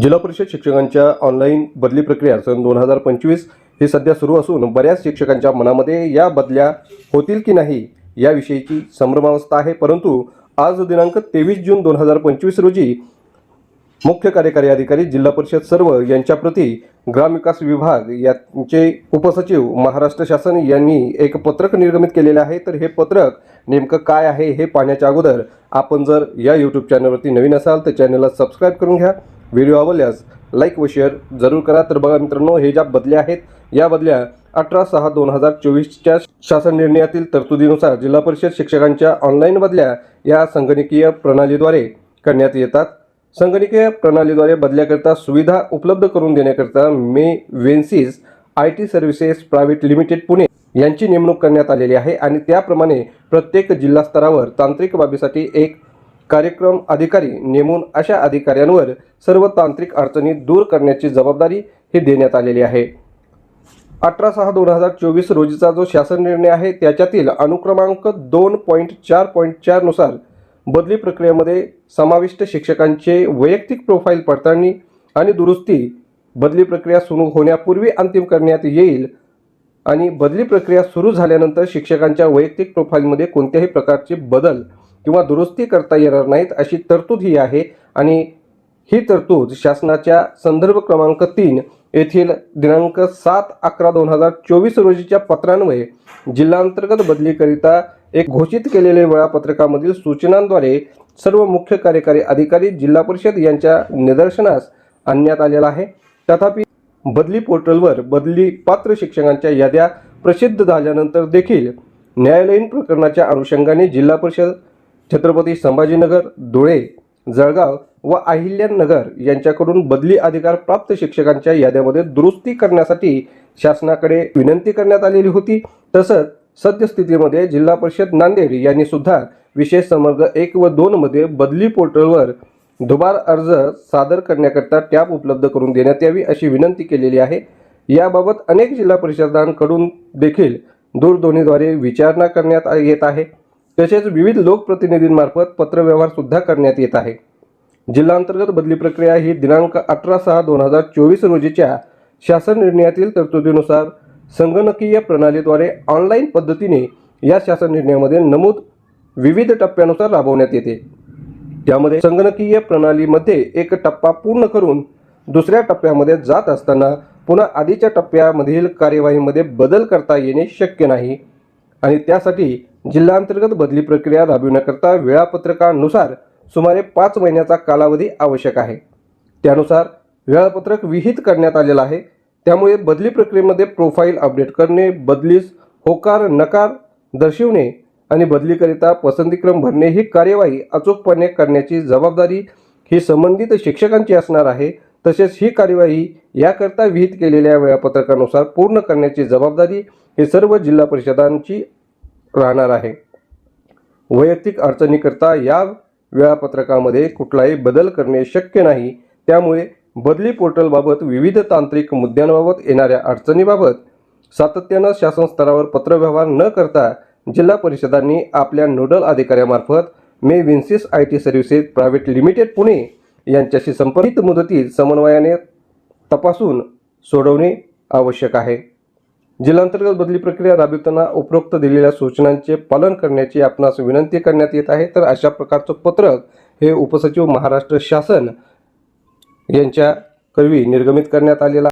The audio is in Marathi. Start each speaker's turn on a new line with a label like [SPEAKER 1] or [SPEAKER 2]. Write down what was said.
[SPEAKER 1] जिल्हा परिषद शिक्षकांच्या ऑनलाईन बदली प्रक्रिया सन दोन हजार पंचवीस ही सध्या सुरू असून बऱ्याच शिक्षकांच्या मनामध्ये या बदल्या होतील की नाही याविषयीची संभ्रमावस्था आहे. परंतु आज दिनांक तेवीस जून दोन हजार पंचवीस रोजी मुख्य कार्यकारी अधिकारी जिल्हा परिषद सर्व यांच्याप्रती ग्रामविकास विभाग यांचे उपसचिव महाराष्ट्र शासन यांनी एक पत्रक निर्गमित केलेले आहे. तर हे पत्रक नेमकं काय आहे हे पाहण्याच्या अगोदर आपण जर या यूट्यूब चॅनलवरती नवीन असाल तर चॅनलला सबस्क्राईब करून घ्या. व्हिडिओ आवडल्यास लाईक व शेअर जरूर करा. तर बघा मित्रांनो हे ज्या बदल्या आहेत या बदल्या अठरा सहा दोन हजार चोवीसच्या शासन निर्णयातील तरतुदीनुसार जिल्हा परिषद शिक्षकांच्या ऑनलाईन बदल्या या संगणकीय प्रणालीद्वारे करण्यात येतात. संगणकीय प्रणालीद्वारे बदल्याकरता सुविधा उपलब्ध करून देण्याकरता मे Vinsys I T services private limited Pune यांची नेमणूक करण्यात आलेली आहे आणि त्याप्रमाणे प्रत्येक जिल्हा स्तरावर तांत्रिक बाबीसाठी एक कार्यक्रम अधिकारी नेमून अशा अधिकाऱ्यांवर सर्व तांत्रिक अडचणी दूर करण्याची जबाबदारी ही देण्यात आलेली आहे. अठरा सहा दोन हजार चोवीस रोजीचा जो शासन निर्णय आहे त्याच्यातील अनुक्रमांक दोन पॉईंट चार पॉईंट चारनुसार बदली प्रक्रियेमध्ये समाविष्ट शिक्षकांचे वैयक्तिक प्रोफाईल पडताळणी आणि दुरुस्ती बदली प्रक्रिया सुरू होण्यापूर्वी अंतिम करण्यात येईल आणि बदली प्रक्रिया सुरू झाल्यानंतर शिक्षकांच्या वैयक्तिक प्रोफाईलमध्ये कोणत्याही प्रकारचे बदल किंवा दुरुस्ती करता येणार नाहीत अशी तरतूद ही आहे. आणि ही तरतूद शासनाच्या संदर्भ क्रमांक तीन येथील दिनांक सात अकरा दोन हजार चोवीस रोजीच्या पत्रान्वये जिल्हांतर्गत बदलीकरिता एक घोषित केलेल्या वेळापत्रकामधील सूचनांद्वारे सर्व मुख्य कार्यकारी अधिकारी जिल्हा परिषद यांच्या निदर्शनास आणण्यात आलेला आहे. तथापि बदली पोर्टलवर बदली पात्र शिक्षकांच्या याद्या प्रसिद्ध झाल्यानंतर देखील न्यायालयीन प्रकरणाच्या अनुषंगाने जिल्हा परिषद छत्रपती संभाजीनगर धुळे जळगाव व अहिल्यानगर यांच्याकडून बदली अधिकार प्राप्त शिक्षकांच्या याद्यामध्ये दुरुस्ती करण्यासाठी शासनाकडे विनंती करण्यात आलेली होती. तसंच सद्यस्थितीमध्ये जिल्हा परिषद नांदेड यांनी सुद्धा विशेष समर्ग एक व दोन मध्ये बदली पोर्टलवर दुबार अर्ज सादर करण्याकरता टॅब उपलब्ध करून देण्यात यावी अशी विनंती केलेली आहे. याबाबत अनेक जिल्हा परिषदांकडून देखील दूरध्वनीद्वारे विचारणा करण्यात येत आहे. तसेच विविध लोकप्रतिनिधींमार्फत पत्रव्यवहार सुद्धा करण्यात येत आहे. जिल्हांतर्गत बदली प्रक्रिया ही दिनांक अठरा सहा दोन हजार चोवीस रोजीच्या शासन निर्णयातील तरतुदीनुसार संगणकीय प्रणालीद्वारे ऑनलाईन पद्धतीने या शासन निर्णयामध्ये नमूद विविध टप्प्यानुसार राबवण्यात येते. त्यामध्ये संगणकीय प्रणालीमध्ये एक टप्पा पूर्ण करून दुसऱ्या टप्प्यामध्ये जात असताना पुन्हा आधीच्या टप्प्यामधील कार्यवाहीमध्ये बदल करता येणे शक्य नाही आणि त्यासाठी जिल्हांतर्गत बदली प्रक्रिया राबविण्याकरता वेळापत्रकानुसार सुमारे पाच महिन्याचा कालावधी आवश्यक आहे. त्यानुसार वेळापत्रक विहित करण्यात आलेलं आहे. त्यामुळे बदली प्रक्रियेमध्ये प्रोफाईल अपडेट करणे बदलीस होकार नकार दर्शवणे आणि बदलीकरिता पसंतीक्रम भरणे ही कार्यवाही अचूकपणे करण्याची जबाबदारी ही संबंधित शिक्षकांची असणार आहे. तसेच ही कार्यवाही याकरता विहित केलेल्या वेळापत्रकानुसार पूर्ण करण्याची जबाबदारी ही सर्व जिल्हा परिषदांची राहणार आहे. वैयक्तिक अडचणीकरता या वेळापत्रकामध्ये कुठलाही बदल करणे शक्य नाही. त्यामुळे बदली पोर्टलबाबत विविध तांत्रिक मुद्द्यांबाबत येणाऱ्या अडचणीबाबत सातत्यानं शासन स्तरावर पत्रव्यवहार न करता जिल्हा परिषदांनी आपल्या नोडल अधिकाऱ्यामार्फत मे Vinsys I T services private limited Pune यांच्याशी संपर्कित मुदतीत समन्वयाने तपासून सोडवणे आवश्यक आहे. जिल्हांतर्गत बदली प्रक्रिया राबविताना उपरोक्त दिलेल्या सूचनांचे पालन करण्याची आपणास विनंती करण्यात येत आहे. तर अशा प्रकारचं पत्रक हे उपसचिव महाराष्ट्र शासन यांच्या करवी निर्गमित करण्यात आलेलं